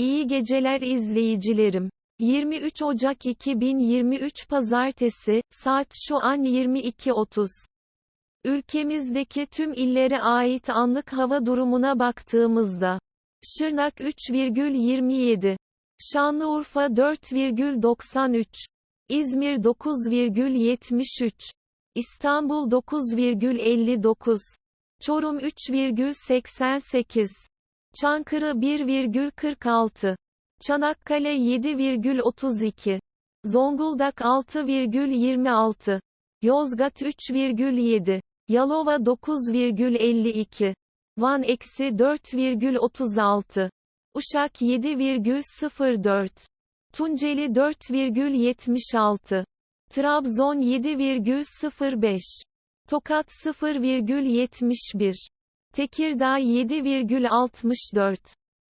İyi geceler izleyicilerim. 23 Ocak 2023 Pazartesi, saat şu an 22.30. Ülkemizdeki tüm illere ait anlık hava durumuna baktığımızda, Şırnak 3,27, Şanlıurfa 4,93, İzmir 9,73, İstanbul 9,59, Çorum 3,88, Çankırı 1,46, Çanakkale 7,32, Zonguldak 6,26, Yozgat 3,7, Yalova 9,52, Van eksi 4,36, Uşak 7,04, Tunceli 4,76, Trabzon 7,05, Tokat 0,71, Tekirdağ 7,64,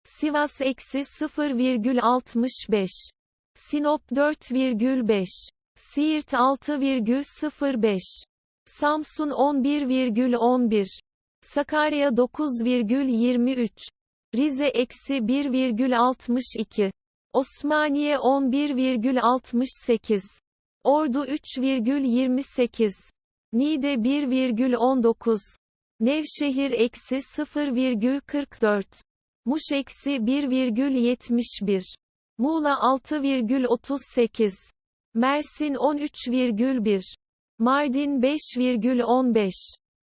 Sivas eksi 0,65, Sinop 4,5, Siirt 6,05, Samsun 11,11, Sakarya 9,23, Rize eksi 1,62, Osmaniye 11,68, Ordu 3,28, Niğde 1,19, Nevşehir eksi 0,44, Muş eksi 1,71, Muğla 6,38, Mersin 13,1, Mardin 5,15,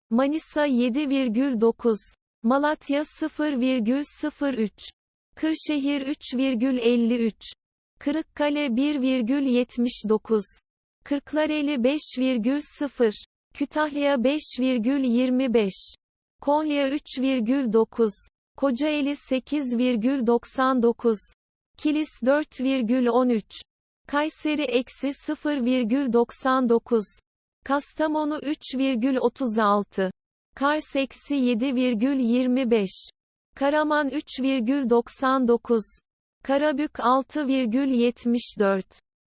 Manisa 7,9, Malatya 0,03, Kırşehir 3,53, Kırıkkale 1,79, Kırklareli 5,0, Kütahya 5,25, Konya 3,9, Kocaeli 8,99, Kilis 4,13, Kayseri eksi 0,99, Kastamonu 3,36, Kars eksi 7,25, Karaman 3,99, Karabük 6,74,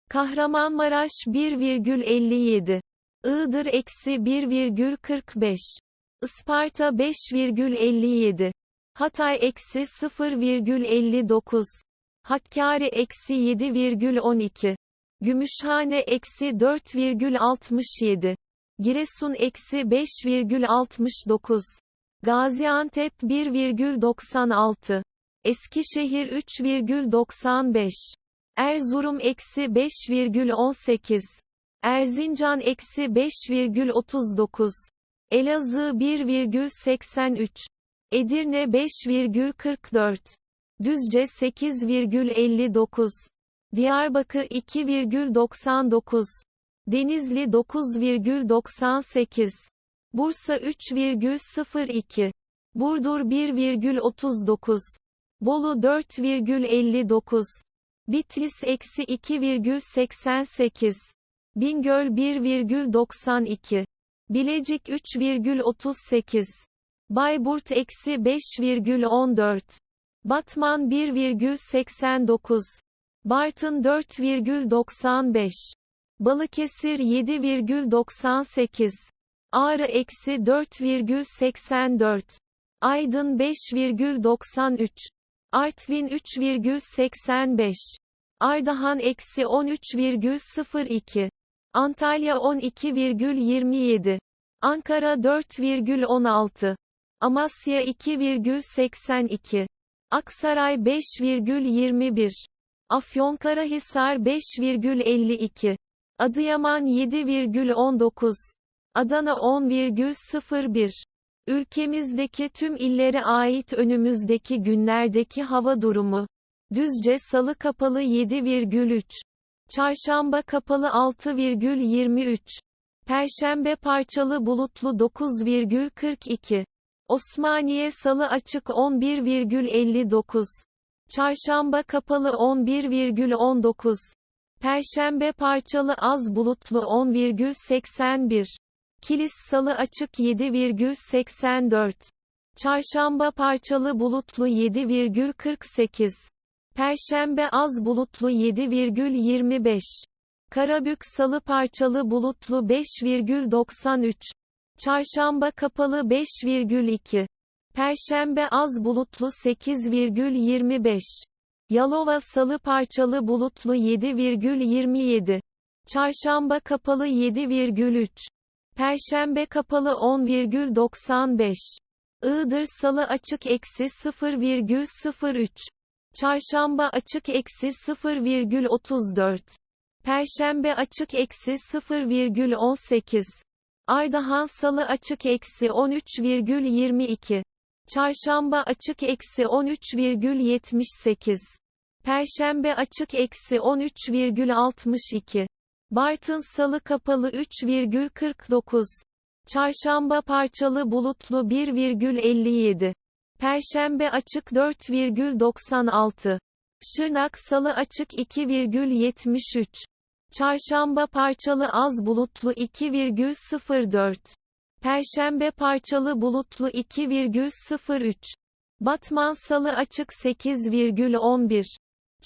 Kahramanmaraş 1,57, Iğdır eksi 1,45, Isparta 5,57, Hatay eksi 0,59, Hakkari eksi 7,12, Gümüşhane eksi 4,67, Giresun eksi 5,69, Gaziantep 1,96, Eskişehir 3,95, Erzurum eksi 5,18, Erzincan eksi 5,39, Elazığ 1,83, Edirne 5,44, Düzce 8,59, Diyarbakır 2,99, Denizli 9,98, Bursa 3,02, Burdur 1,39, Bolu 4,59, Bitlis eksi 2,88, Bingöl 1,92, Bilecik 3,38, Bayburt eksi 5,14, Batman 1,89, Bartın 4,95, Balıkesir 7,98, Ağrı eksi 4,84, Aydın 5,93, Artvin 3,85, Ardahan eksi 13,02, Antalya 12,27, Ankara 4,16, Amasya 2,82, Aksaray 5,21, Afyonkarahisar 5,52, Adıyaman 7,19, Adana 10,01. Ülkemizdeki tüm illere ait önümüzdeki günlerdeki hava durumu. Düzce Salı kapalı 7,3. Çarşamba kapalı 6,23. Perşembe parçalı bulutlu 9,42. Osmaniye Salı açık 11,59. Çarşamba kapalı 11,19. Perşembe parçalı az bulutlu 10,81. Kilis Salı açık 7,84. Çarşamba parçalı bulutlu 7,48. Perşembe az bulutlu 7,25. Karabük Salı parçalı bulutlu 5,93. Çarşamba kapalı 5,2. Perşembe az bulutlu 8,25. Yalova Salı parçalı bulutlu 7,27. Çarşamba kapalı 7,3. Perşembe kapalı 10,95. Iğdır Salı açık eksi 0,03. Çarşamba açık eksi 0,34. Perşembe açık eksi 0,18. Ardahan Salı açık eksi 13,22. Çarşamba açık eksi 13,78. Perşembe açık eksi 13,62. Bartın Salı kapalı 3,49. Çarşamba parçalı bulutlu 1,57. Perşembe açık 4,96. Şırnak Salı açık 2,73. Çarşamba parçalı az bulutlu 2,04. Perşembe parçalı bulutlu 2,03. Batman Salı açık 8,11.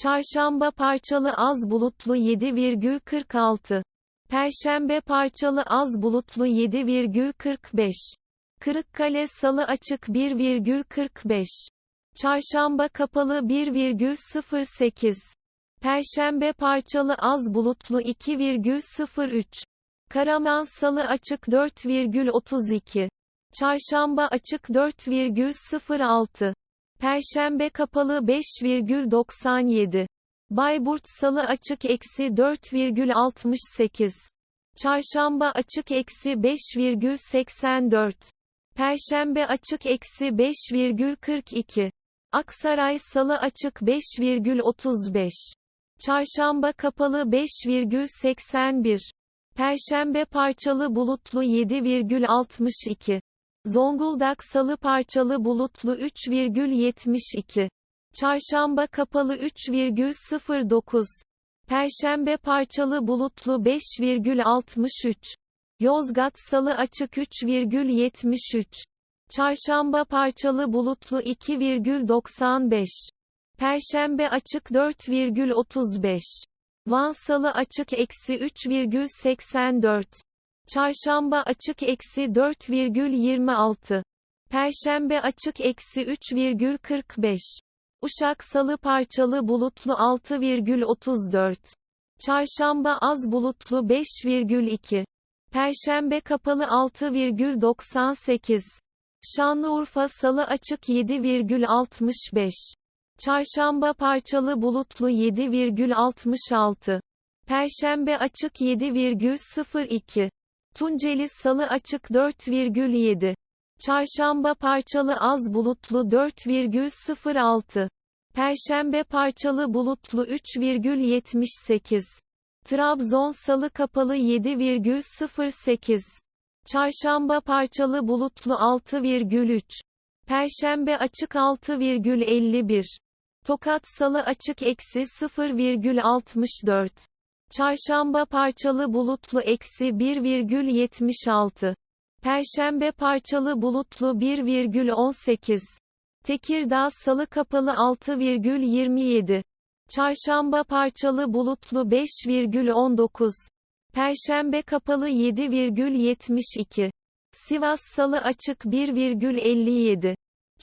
Çarşamba parçalı az bulutlu 7,46. Perşembe parçalı az bulutlu 7,45. Kırıkkale Salı açık 1,45. Çarşamba kapalı 1,08. Perşembe parçalı az bulutlu 2,03. Karaman Salı açık 4,32. Çarşamba açık 4,06. Perşembe kapalı 5,97. Bayburt Salı açık eksi 4,68. Çarşamba açık eksi 5,84. Perşembe açık eksi 5,42. Aksaray Salı açık 5,35. Çarşamba kapalı 5,81. Perşembe parçalı bulutlu 7,62. Zonguldak Salı parçalı bulutlu 3,72. Çarşamba kapalı 3,09. Perşembe parçalı bulutlu 5,63. Yozgat Salı açık 3,73. Çarşamba parçalı bulutlu 2,95. Perşembe açık 4,35. Van Salı açık eksi 3,84. Çarşamba açık eksi 4,26. Perşembe açık eksi 3,45. Uşak Salı parçalı bulutlu 6,34. Çarşamba az bulutlu 5,2. Perşembe kapalı 6,98. Şanlıurfa Salı açık 7,65. Çarşamba parçalı bulutlu 7,66. Perşembe açık 7,02. Tunceli Salı açık 4,7. Çarşamba parçalı az bulutlu 4,06. Perşembe parçalı bulutlu 3,78. Trabzon Salı kapalı 7,08. Çarşamba parçalı bulutlu 6,3. Perşembe açık 6,51. Tokat Salı açık eksi 0,64. Çarşamba parçalı bulutlu eksi 1,76. Perşembe parçalı bulutlu 1,18. Tekirdağ Salı kapalı 6,27. Çarşamba parçalı bulutlu 5,19. Perşembe kapalı 7,72. Sivas Salı açık 1,57.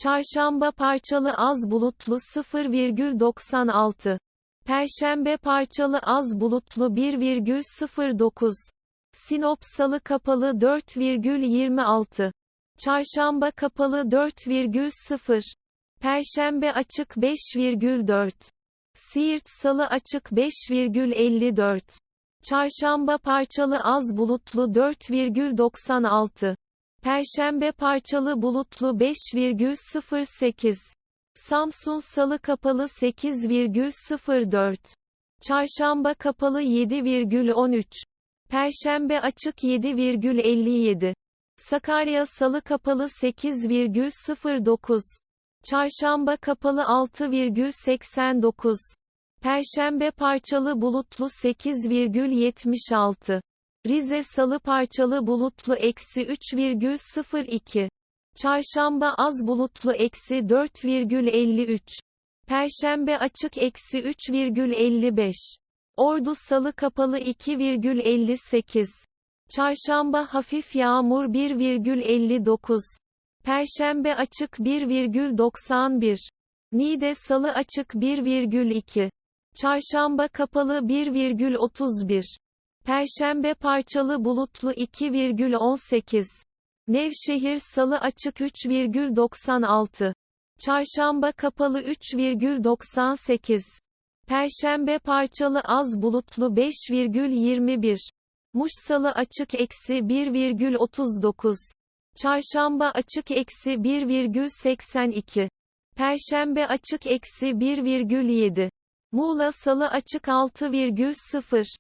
Çarşamba parçalı az bulutlu 0,96. Perşembe parçalı az bulutlu 1,09. Sinop Salı kapalı 4,26. Çarşamba kapalı 4,0. Perşembe açık 5,4. Siirt Salı açık 5,54. Çarşamba parçalı az bulutlu 4,96. Perşembe parçalı bulutlu 5,08. Samsun Salı kapalı 8,04. Çarşamba kapalı 7,13. Perşembe açık 7,57. Sakarya Salı kapalı 8,09. Çarşamba kapalı 6,89. Perşembe parçalı bulutlu 8,76. Rize Salı parçalı bulutlu eksi 3,02. Çarşamba az bulutlu eksi 4,53. Perşembe açık eksi 3,55. Ordu Salı kapalı 2,58. Çarşamba hafif yağmur 1,59. Perşembe açık 1,91. Niğde Salı açık 1,2. Çarşamba kapalı 1,31. Perşembe parçalı bulutlu 2,18. Nevşehir Salı açık 3,96. Çarşamba kapalı 3,98. Perşembe parçalı az bulutlu 5,21. Muş Salı açık eksi 1,39. Çarşamba açık eksi 1,82. Perşembe açık eksi 1,7. Muğla Salı açık 6,0.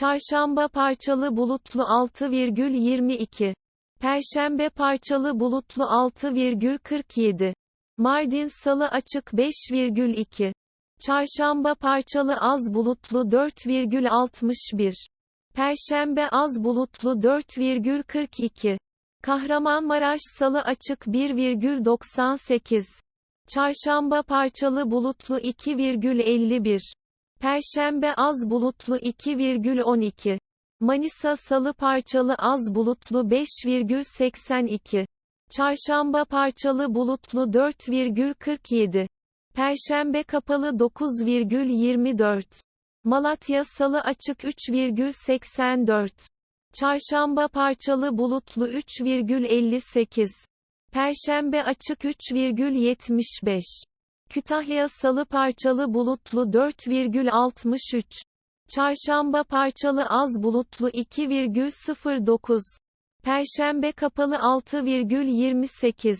Çarşamba parçalı bulutlu 6,22. Perşembe parçalı bulutlu 6,47. Mardin Salı açık 5,2. Çarşamba parçalı az bulutlu 4,61. Perşembe az bulutlu 4,42. Kahramanmaraş Salı açık 1,98. Çarşamba parçalı bulutlu 2,51. Perşembe az bulutlu 2,12. Manisa Salı parçalı az bulutlu 5,82. Çarşamba parçalı bulutlu 4,47. Perşembe kapalı 9,24. Malatya Salı açık 3,84. Çarşamba parçalı bulutlu 3,58. Perşembe açık 3,75. Kütahya Salı parçalı bulutlu 4,63. Çarşamba parçalı az bulutlu 2,09. Perşembe kapalı 6,28.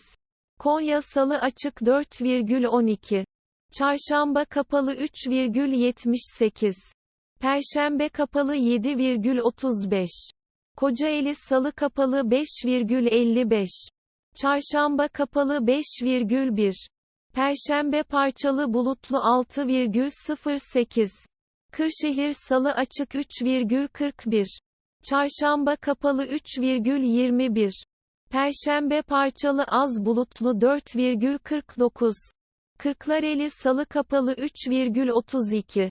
Konya Salı açık 4,12. Çarşamba kapalı 3,78. Perşembe kapalı 7,35. Kocaeli Salı kapalı 5,55. Çarşamba kapalı 5,1. Perşembe parçalı bulutlu 6,08. Kırşehir Salı açık 3,41. Çarşamba kapalı 3,21. Perşembe parçalı az bulutlu 4,49. Kırklareli Salı kapalı 3,32.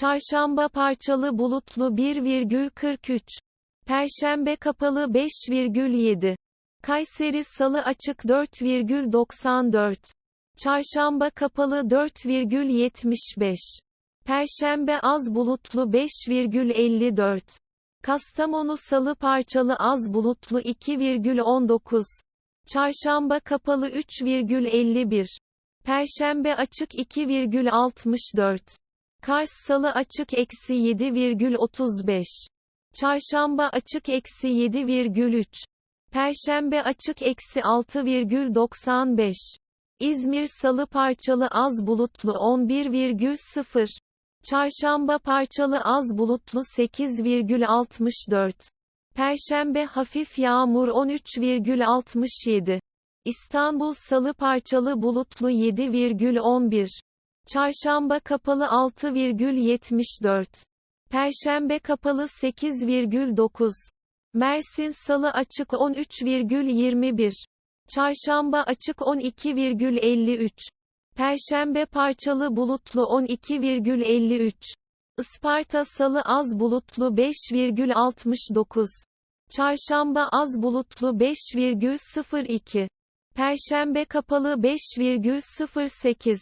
Çarşamba parçalı bulutlu 1,43. Perşembe kapalı 5,7. Kayseri Salı açık 4,94. Çarşamba kapalı 4,75. Perşembe az bulutlu 5,54. Kastamonu Salı parçalı az bulutlu 2,19. Çarşamba kapalı 3,51. Perşembe açık 2,64. Kars Salı açık eksi 7,35. Çarşamba açık eksi 7,3. Perşembe açık eksi 6,95. İzmir Salı parçalı az bulutlu 11,0. Çarşamba parçalı az bulutlu 8,64. Perşembe hafif yağmur 13,67. İstanbul Salı parçalı bulutlu 7,11. Çarşamba kapalı 6,74. Perşembe kapalı 8,9. Mersin Salı açık 13,21. Çarşamba açık 12,53. Perşembe parçalı bulutlu 12,53. Isparta Salı az bulutlu 5,69. Çarşamba az bulutlu 5,02. Perşembe kapalı 5,08.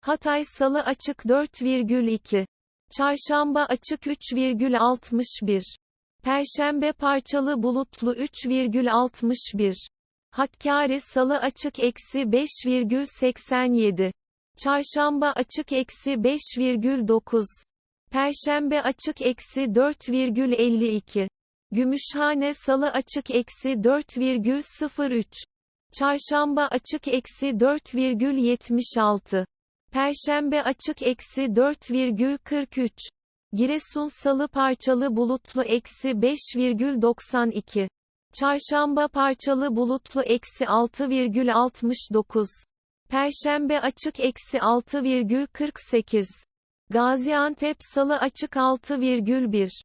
Hatay Salı açık 4,2. Çarşamba açık 3,61. Perşembe parçalı bulutlu 3,61. Hakkari Salı açık eksi 5,87. Çarşamba açık eksi 5,9. Perşembe açık eksi 4,52. Gümüşhane Salı açık eksi 4,03. Çarşamba açık eksi 4,76. Perşembe açık eksi 4,43. Giresun Salı parçalı bulutlu eksi 5,92. Çarşamba parçalı bulutlu eksi 6,69. Perşembe açık eksi 6,48. Gaziantep Salı açık 6,1.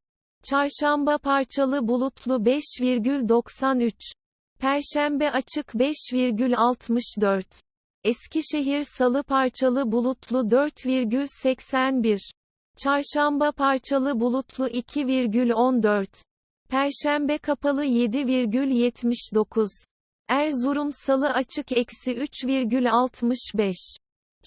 Çarşamba parçalı bulutlu 5,93. Perşembe açık 5,64. Eskişehir Salı parçalı bulutlu 4,81. Çarşamba parçalı bulutlu 2,14. Perşembe kapalı 7,79. Erzurum Salı açık eksi 3,65.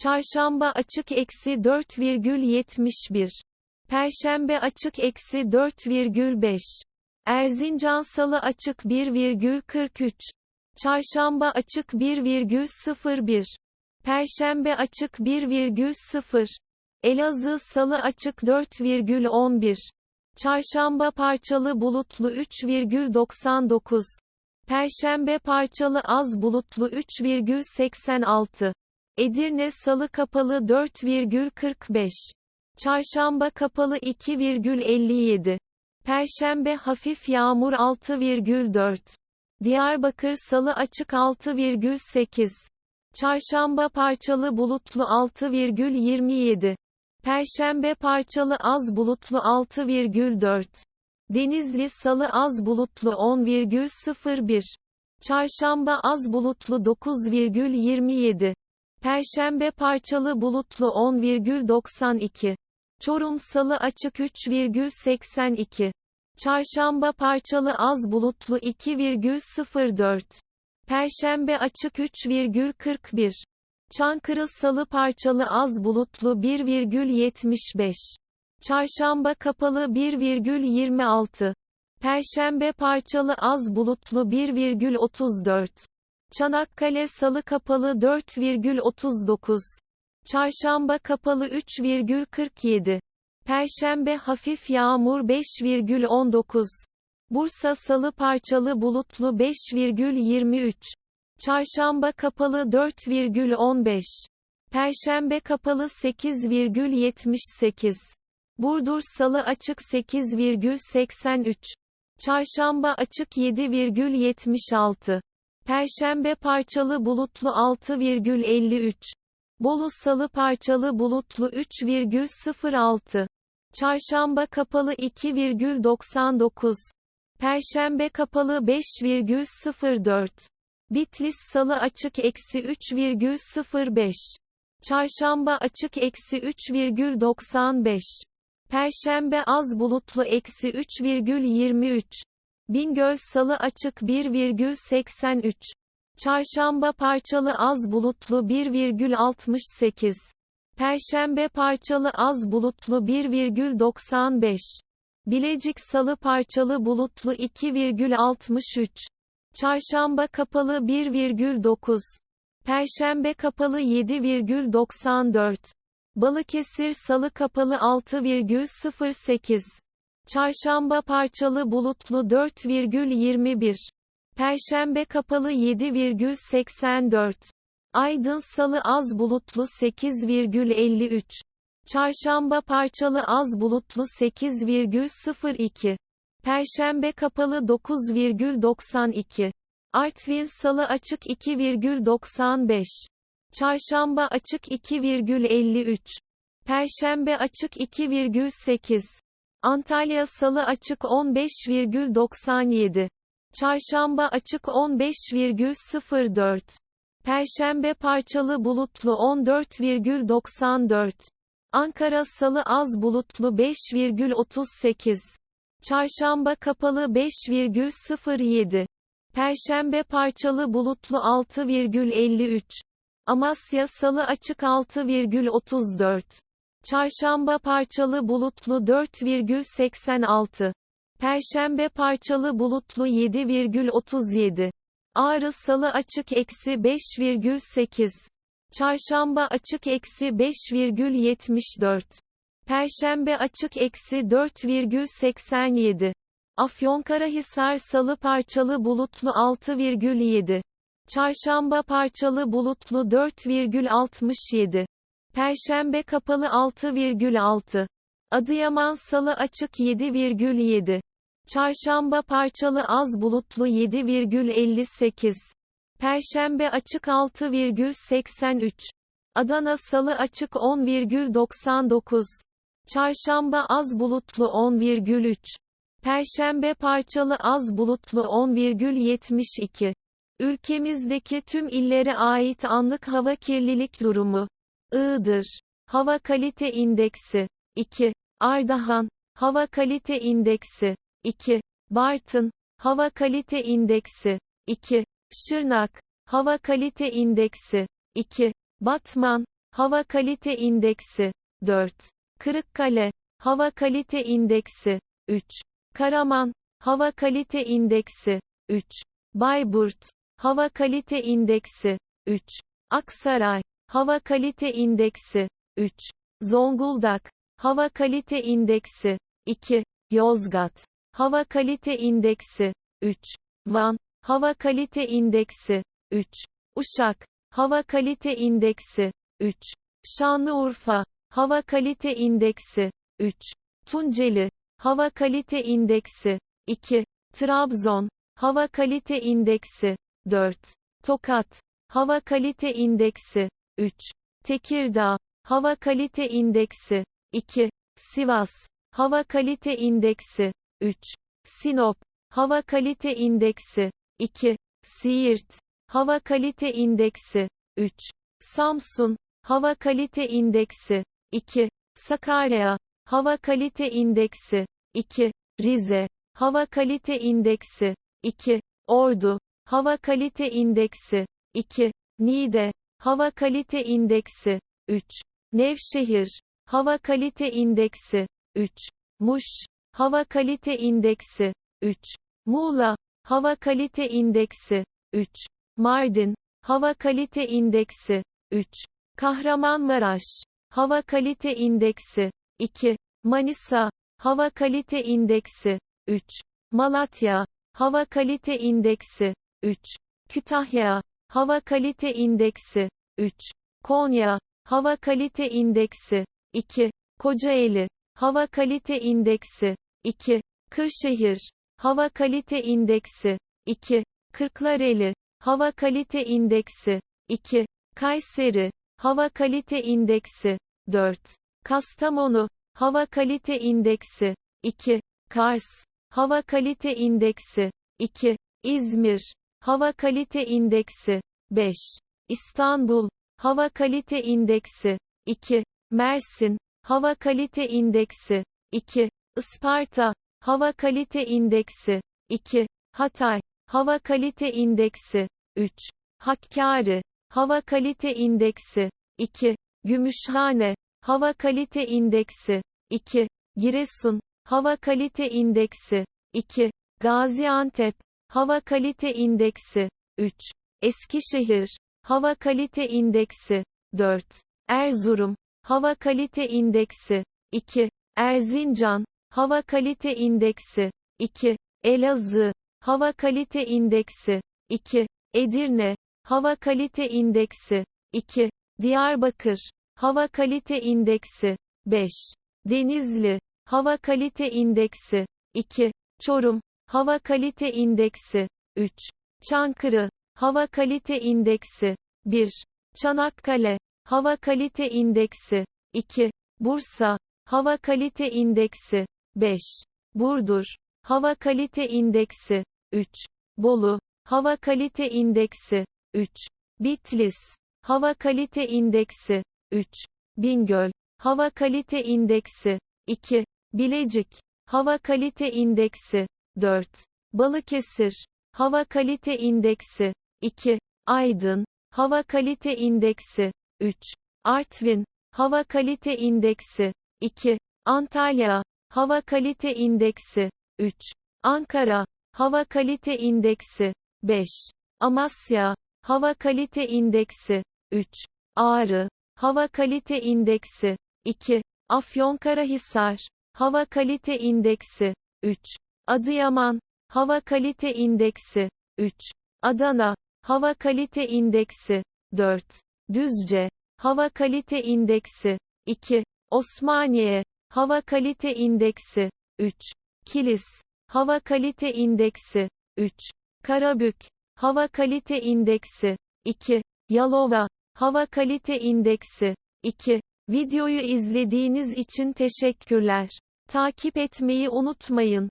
Çarşamba açık eksi 4,71. Perşembe açık eksi 4,5. Erzincan salı açık 1,43. Çarşamba açık 1,01. Perşembe açık 1,0. Elazığ salı açık 4,11. Çarşamba parçalı bulutlu 3,99. Perşembe parçalı az bulutlu 3,86. Edirne salı kapalı 4,45. Çarşamba kapalı 2,57. Perşembe hafif yağmur 6,4. Diyarbakır salı açık 6,8. Çarşamba parçalı bulutlu 6,27. Perşembe parçalı az bulutlu 6,4. Denizli salı az bulutlu 10,01. Çarşamba az bulutlu 9,27. Perşembe parçalı bulutlu 10,92. Çorum salı açık 3,82. Çarşamba parçalı az bulutlu 2,04. Perşembe açık 3,41. Çankırı salı parçalı az bulutlu 1,75. Çarşamba kapalı 1,26. Perşembe parçalı az bulutlu 1,34. Çanakkale salı kapalı 4,39. Çarşamba kapalı 3,47. Perşembe hafif yağmur 5,19. Bursa salı parçalı bulutlu 5,23. Çarşamba kapalı 4,15. Perşembe kapalı 8,78. Burdur salı açık 8,83. Çarşamba açık 7,76. Perşembe parçalı bulutlu 6,53. Bolu salı parçalı bulutlu 3,06. Çarşamba kapalı 2,99. Perşembe kapalı 5,04. Bitlis salı açık eksi 3,05. Çarşamba açık eksi 3,95. Perşembe az bulutlu eksi 3,23. Bingöl salı açık 1,83. Çarşamba parçalı az bulutlu 1,68. Perşembe parçalı az bulutlu 1,95. Bilecik salı parçalı bulutlu 2,63. Çarşamba kapalı 1,9. Perşembe kapalı 7,94. Balıkesir salı kapalı 6,08. Çarşamba parçalı bulutlu 4,21. Perşembe kapalı 7,84. Aydın salı az bulutlu 8,53. Çarşamba parçalı az bulutlu 8,02. Perşembe kapalı 9,92. Artvin salı açık 2,95. Çarşamba açık 2,53. Perşembe açık 2,8. Antalya salı açık 15,97. Çarşamba açık 15,04. Perşembe parçalı bulutlu 14,94. Ankara salı az bulutlu 5,38. Çarşamba kapalı 5,07. Perşembe parçalı bulutlu 6,53. Amasya salı açık 6,34. Çarşamba parçalı bulutlu 4,86. Perşembe parçalı bulutlu 7,37. Ağrı salı açık eksi 5,8. Çarşamba açık eksi 5,74. Perşembe açık eksi 4,87. Afyonkarahisar salı parçalı bulutlu 6,7. Çarşamba parçalı bulutlu 4,67. Perşembe kapalı 6,6. Adıyaman salı açık 7,7. Çarşamba parçalı az bulutlu 7,58. Perşembe açık 6,83. Adana salı açık 10,99. Çarşamba az bulutlu 10,3. Perşembe parçalı az bulutlu 10,72. Ülkemizdeki tüm illere ait anlık hava kirlilik durumu. Iğdır. Hava kalite indeksi. 2. Ardahan. Hava kalite indeksi. 2. Bartın. Hava kalite indeksi. 2. Şırnak. Hava kalite indeksi. 2. Batman. Hava Kalite İndeksi 4. Kırıkkale Hava Kalite İndeksi 3. Karaman Hava Kalite İndeksi 3. Bayburt Hava Kalite İndeksi 3. Aksaray Hava Kalite İndeksi 3. Zonguldak Hava Kalite İndeksi 2. Yozgat Hava Kalite İndeksi 3. Van Hava Kalite İndeksi 3. Uşak Hava Kalite İndeksi 3. Şanlıurfa Hava Kalite İndeksi 3. Tunceli Hava Kalite İndeksi 2. Trabzon Hava Kalite İndeksi 4. Tokat Hava Kalite İndeksi 3. Tekirdağ Hava Kalite İndeksi 2. Sivas Hava Kalite İndeksi 3. Sinop Hava Kalite İndeksi 2. Siirt Hava Kalite İndeksi 3. Samsun Hava Kalite İndeksi 2. Sakarya Hava Kalite İndeksi 2. Rize Hava Kalite İndeksi 2. Ordu Hava Kalite İndeksi 2. Niğde Hava Kalite İndeksi 3. Nevşehir Hava Kalite İndeksi 3. Muş Hava Kalite İndeksi 3. Muğla Hava Kalite İndeksi 3. Mardin Hava Kalite İndeksi 3. Kahramanmaraş Hava Kalite İndeksi 2. Manisa Hava Kalite İndeksi 3. Malatya Hava Kalite İndeksi 3. Kütahya Hava Kalite İndeksi 3. Konya Hava Kalite İndeksi 2. Kocaeli Hava Kalite İndeksi 2. Kırşehir Hava Kalite İndeksi 2. Kırklareli Hava Kalite İndeksi 2. Kayseri Hava Kalite İndeksi 4. Kastamonu Hava Kalite İndeksi 2. Kars Hava Kalite İndeksi 2. İzmir Hava Kalite İndeksi 5. İstanbul Hava Kalite İndeksi 2. Mersin Hava Kalite İndeksi 2. Isparta Hava Kalite İndeksi 2. Hatay Hava Kalite İndeksi 3. Hakkari Hava Kalite İndeksi 2. Gümüşhane Hava Kalite İndeksi 2. Giresun Hava Kalite İndeksi 2. Gaziantep Hava Kalite İndeksi 3. Eskişehir Hava Kalite İndeksi 4. Erzurum Hava Kalite İndeksi 2. Erzincan Hava Kalite İndeksi 2. Elazığ Hava Kalite İndeksi 2. Edirne Hava Kalite İndeksi 2. Diyarbakır Hava Kalite İndeksi 5. Denizli Hava Kalite İndeksi 2. Çorum Hava Kalite İndeksi 3. Çankırı Hava Kalite İndeksi 1. Çanakkale Hava Kalite İndeksi. 2. Bursa. Hava Kalite İndeksi. 5. Burdur. Hava Kalite İndeksi. 3. Bolu. Hava Kalite İndeksi. 3. Bitlis. Hava Kalite İndeksi. 3. Bingöl. Hava Kalite İndeksi. 2. Bilecik. Hava Kalite İndeksi. 4. Balıkesir. Hava Kalite İndeksi. 2. Aydın. Hava Kalite İndeksi 3. Artvin Hava Kalite İndeksi 2. Antalya Hava Kalite İndeksi 3. Ankara Hava Kalite İndeksi 5. Amasya Hava Kalite İndeksi 3. Ağrı Hava Kalite İndeksi 2. Afyonkarahisar Hava Kalite İndeksi 3. Adıyaman Hava Kalite İndeksi 3. Adana Hava Kalite İndeksi 4. Düzce Hava Kalite İndeksi 2. Osmaniye Hava Kalite İndeksi 3. Kilis Hava Kalite İndeksi 3. Karabük Hava Kalite İndeksi 2. Yalova Hava Kalite İndeksi 2. Videoyu izlediğiniz için teşekkürler. Takip etmeyi unutmayın.